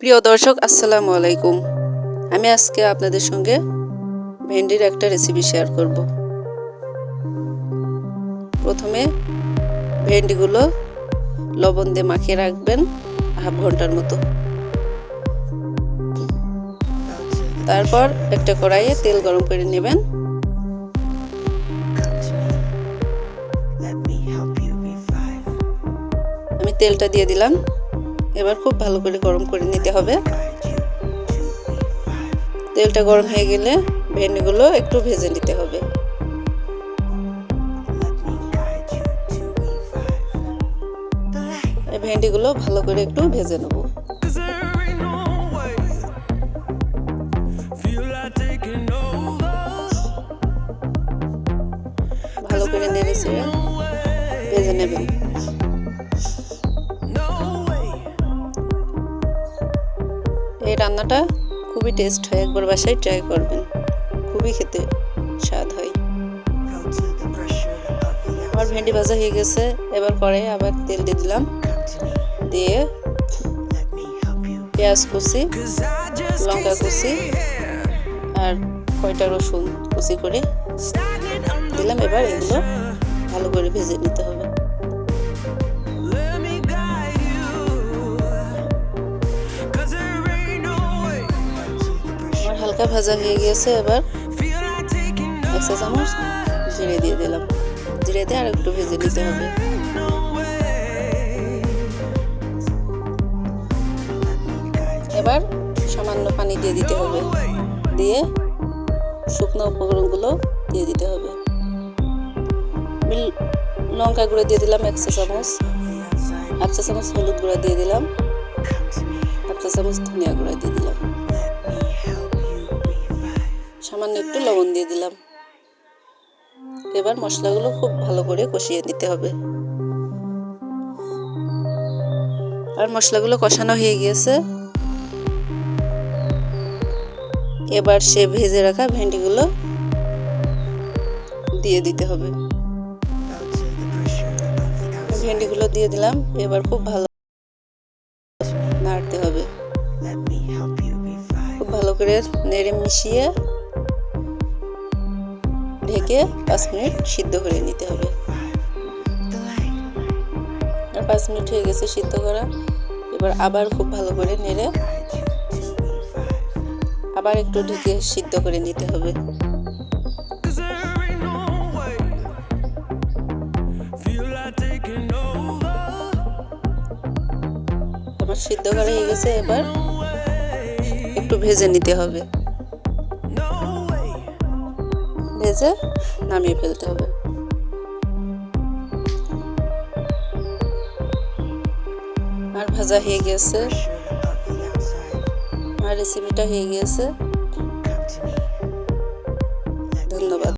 প্রিয় দর্শক, আসসালামু আলাইকুম। আমি আজকে আপনাদের সঙ্গে ভেন্ডির একটা রেসিপি শেয়ার করব। প্রথমে ভেন্ডিগুলো লবণ দিয়ে মাখিয়ে রাখবেন হাফ ঘণ্টার মতো। তারপর একটা কড়াইয়ে তেল গরম করে নেবেন। আমি তেলটা দিয়ে দিলাম। এবার খুব ভালো করে গরম করে নিতে হবে। তেলটা গরম হয়ে গেলে ভেন্ডিগুলো একটু ভেজে নিতে হবে। এই ভেন্ডিগুলো ভালো করে একটু ভেজে নেব। ভালো করে নেড়ে ভেজে নেবেন। রান্নাটা খুবই টেস্ট হয়, একবার বাসায় ট্রাই করবেন। খুবই খেতে স্বাদ হয়। আমার ভেন্ডি ভাজা হয়ে গেছে, এবার পরে আবার তেল দিয়ে দিলাম। দিয়ে পেঁয়াজ কুচি, লঙ্কা কুচি আর কয়টা রসুন কুচি করে দিলাম। এবার এগুলো ভালো করে ভেজে নিতে হবে। হালকা ভাজা হয়ে গিয়েছে, এবার এক চা চামচ জিরে দিয়ে দিলাম। জিরে দিয়ে আর একটু ভেজে নিতে হবে। এবার সামান্য পানি দিয়ে দিতে হবে। দিয়ে শুকনো উপকরণগুলো দিয়ে দিতে হবে। লঙ্কা গুঁড়ো দিয়ে দিলাম এক চা চামচ। হাফ চা চামচ হলুদ গুঁড়া দিয়ে দিলাম। হাফ চা চামচ ধনিয়া গুঁড়া দিয়ে দিলাম। সামান্য একটু লবণ দিয়ে দিলাম। এবার মশলাগুলো খুব ভালো করে কষিয়ে নিতে হবে। আর মশলাগুলো কষানো হয়ে গিয়েছে। এবার সে ভেজে রাখা ভেন্ডিগুলো দিয়ে দিতে হবে। ভেন্ডিগুলো দিয়ে দিলাম। এবার খুব ভালো নাড়তে হবে। খুব ভালো করে নেড়ে মিশিয়ে ঢেকে পাঁচ মিনিট সিদ্ধ করে নিতে হবে। আর পাঁচ মিনিট হয়ে গেছে সিদ্ধ করা। এবার আবার খুব ভালো করে নেড়ে আবার একটু ঢেকে সিদ্ধ করে নিতে হবে। সিদ্ধ করা হয়ে গেছে, এবার একটু ভেজে নিতে হবে। ভেজে নামিয়ে ফেলতে হবে। আর ভাজা হয়ে গেছে। আর রেসিপিটা হয়ে গেছে। ধন্যবাদ।